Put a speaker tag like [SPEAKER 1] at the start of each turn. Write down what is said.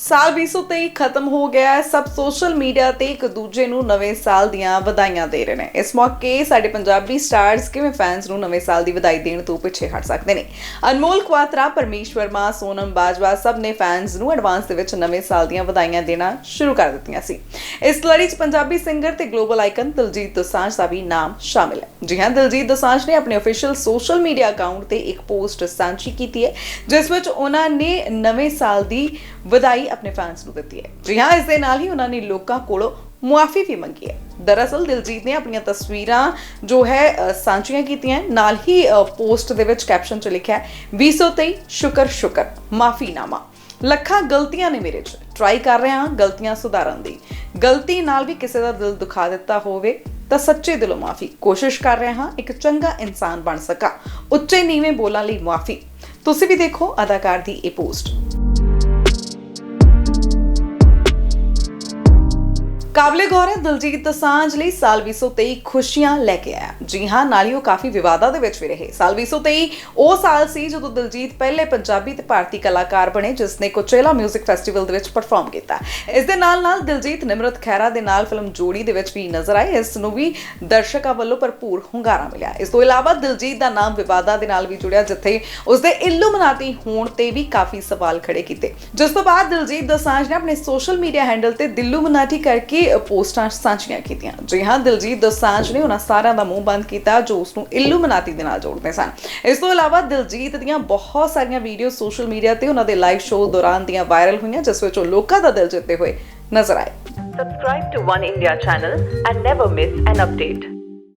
[SPEAKER 1] ਸਾਲ 2023 ਖਤਮ ਹੋ ਗਿਆ ਹੈ। ਸਭ ਸੋਸ਼ਲ ਮੀਡੀਆ ਤੇ ਇੱਕ ਦੂਜੇ ਨੂੰ ਨਵੇਂ ਸਾਲ ਦੀਆਂ ਵਧਾਈਆਂ ਦੇ ਰਹੇ ਨੇ। ਇਸ ਮੌਕੇ ਸਾਡੇ ਪੰਜਾਬੀ ਸਟਾਰਸ ਕਿਵੇਂ ਫੈਨਸ ਨੂੰ ਨਵੇਂ ਸਾਲ ਦੀ ਵਧਾਈ ਦੇਣ ਤੋਂ ਪਿੱਛੇ ਹਟ ਸਕਦੇ ਨੇ? ਅਨਮੋਲ ਕੁਆਤਰਾ, ਪਰਮੇਸ਼ ਵਰਮਾ, ਸੋਨਮ ਬਾਜਵਾ ਸਭ ਨੇ ਫੈਨਸ ਨੂੰ ਐਡਵਾਂਸ ਦੇ ਵਿੱਚ ਨਵੇਂ ਸਾਲ ਦੀਆਂ ਵਧਾਈਆਂ ਦੇਣਾ ਸ਼ੁਰੂ ਕਰ ਦਿੱਤੀਆਂ ਸੀ। ਇਸ ਲੜੀ 'ਚ ਪੰਜਾਬੀ ਸਿੰਗਰ ਤੇ ਗਲੋਬਲ ਆਈਕਨ ਦਿਲਜੀਤ ਦੋਸਾਂਝ ਦਾ ਵੀ ਨਾਮ ਸ਼ਾਮਿਲ ਹੈ। ਜੀ ਹਾਂ, ਦਿਲਜੀਤ ਦੋਸਾਂਝ ਨੇ ਆਪਣੇ ਅਫੀਸ਼ੀਅਲ ਸੋਸ਼ਲ ਮੀਡੀਆ ਅਕਾਊਂਟ ਤੇ ਇੱਕ ਪੋਸਟ ਸਾਂਝੀ ਕੀਤੀ ਹੈ, ਜਿਸ ਵਿੱਚ ਉਹਨਾਂ ਨੇ ਨਵੇਂ ਸਾਲ ਦੀ ਵਧਾਈ ਆਪਣੇ ਫੈਨਸ ਨੂੰ ਦਿੱਤੀ ਹੈ। ਜੀ ਹਾਂ, ਇਸ ਦੇ ਨਾਲ ਹੀ ਉਹਨਾਂ ਨੇ ਲੋਕਾਂ ਕੋਲੋਂ ਮੁਆਫੀ ਵੀ ਮੰਗੀ ਹੈ। ਦਰਅਸਲ ਦਿਲਜੀਤ ਨੇ ਆਪਣੀਆਂ ਤਸਵੀਰਾਂ ਜੋ ਹੈ ਸਾਂਝੀਆਂ ਕੀਤੀਆਂ ਨਾਲ ਹੀ ਪੋਸਟ ਦੇ ਵਿੱਚ ਕੈਪਸ਼ਨ 'ਚ ਲਿਖਿਆ ਹੈ 2023 ਸ਼ੁਕਰ ਸ਼ੁਕਰ, ਮਾਫੀਨਾਮਾ। ਲੱਖਾਂ ਗਲਤੀਆਂ ਨੇ ਮੇਰੇ 'ਚ। ਟਰਾਈ ਕਰ ਰਿਹਾ ਹਾਂ ਗਲਤੀਆਂ ਸੁਧਾਰਨ ਦੀ। ਗਲਤੀ ਨਾਲ ਵੀ ਕਿਸੇ ਦਾ ਦਿਲ ਦੁਖਾ ਦਿੱਤਾ ਹੋਵੇ, ਤਾਂ ਸੱਚੇ ਦਿਲੋਂ ਮਾਫੀ ਕੋਸ਼ਿਸ਼ ਕਰ ਰਿਹਾ ਹਾਂ ਇੱਕ ਚੰਗਾ ਇਨਸਾਨ ਬਣ ਸਕਾਂ। ਉੱਚੇ ਨੀਵੇਂ ਬੋਲਾਂ ਲਈ ਮਾਫੀ ਤੁਸੀਂ ਵੀ ਦੇਖੋ ਅਦਾਕਾਰ ਦੀ ਇਹ ਪੋਸਟ। ਕਾਬਲੇ ਗੌਰ ਹੈ, ਦਿਲਜੀਤ ਦਸਾਂਝ ਲਈ ਸਾਲ 2023 ਖੁਸ਼ੀਆਂ ਲੈ ਕੇ ਆਇਆ। ਜੀ ਹਾਂ, ਨਾਲ ਹੀ ਉਹ ਕਾਫੀ ਵਿਵਾਦਾਂ ਦੇ ਵਿੱਚ ਵੀ ਰਹੇ। ਸਾਲ 2023 ਉਹ ਸਾਲ ਸੀ ਜਦੋਂ ਦਿਲਜੀਤ ਪਹਿਲੇ ਪੰਜਾਬੀ ਤੇ ਭਾਰਤੀ ਕਲਾਕਾਰ ਬਣੇ, ਜਿਸ ਨੇ ਕੋਚੇਲਾ 뮤직 ਫੈਸਟੀਵਲ ਦੇ ਵਿੱਚ ਪਰਫਾਰਮ ਕੀਤਾ। ਇਸ ਦੇ ਨਾਲ ਨਾਲ ਦਿਲਜੀਤ ਨਿਮਰਤ ਖੈਰਾ ਦੇ ਨਾਲ ਫਿਲਮ ਜੋੜੀ ਦੇ ਵਿੱਚ ਵੀ ਨਜ਼ਰ ਆਏ। ਇਸ ਨੂੰ ਵੀ ਦਰਸ਼ਕਾਂ ਵੱਲੋਂ ਭਰਪੂਰ ਹੁੰਗਾਰਾ ਮਿਲਿਆ। ਇਸ ਤੋਂ ਇਲਾਵਾ ਦਿਲਜੀਤ ਦਾ ਨਾਮ ਵਿਵਾਦਾਂ ਦੇ ਨਾਲ ਵੀ ਜੁੜਿਆ, ਜਿੱਥੇ ਉਸ ਦੇ ਇਲੂਮਨਾਤੀ ਹੋਣ ਤੇ ਵੀ ਕਾਫੀ ਸਵਾਲ ਖੜੇ ਕੀਤੇ। ਜਿਸ ਤੋਂ ਬਾਅਦ ਦਿਲਜੀਤ ਦਸਾਂਝ ਨੇ ਆਪਣੇ ਸੋਸ਼ਲ ਮੀਡੀਆ ਹੈਂਡਲ ਤੇ ਦਿਲੂਮਨਾਟੀ ਕਰਕੇ ਪੋਸਟਾਂ ਸਾਂਝੀਆਂ ਕੀਤੀਆਂ। ਜੀ ਹਾਂ, ਦਿਲਜੀਤ ਦੋਸਾਂਝ ਨੇ ਉਹਨਾਂ ਸਾਰਿਆਂ ਦਾ ਮੂੰਹ ਬੰਦ ਕੀਤਾ, ਜੋ ਉਸ ਨੂੰ ਇਲੂਮਨਾਟੀ ਦੇ ਨਾਲ ਜੋੜਦੇ ਸਨ। ਇਸ ਤੋਂ ਇਲਾਵਾ ਦਿਲਜੀਤ ਦੀਆਂ ਬਹੁਤ ਸਾਰੀਆਂ ਵੀਡੀਓ ਸੋਸ਼ਲ ਮੀਡੀਆ ਤੇ ਉਹਨਾਂ ਦੇ ਲਾਈਵ ਸ਼ੋਅ ਦੌਰਾਨ ਦੀਆਂ ਵਾਇਰਲ ਹੋਈਆਂ, ਜਿਸ ਵਿੱਚ ਉਹ ਲੋਕਾਂ ਦਾ ਦਿਲ ਜਿੱਤੇ ਹੋਏ ਨਜ਼ਰ ਆਏ।
[SPEAKER 2] Subscribe to One India channel and never miss an update.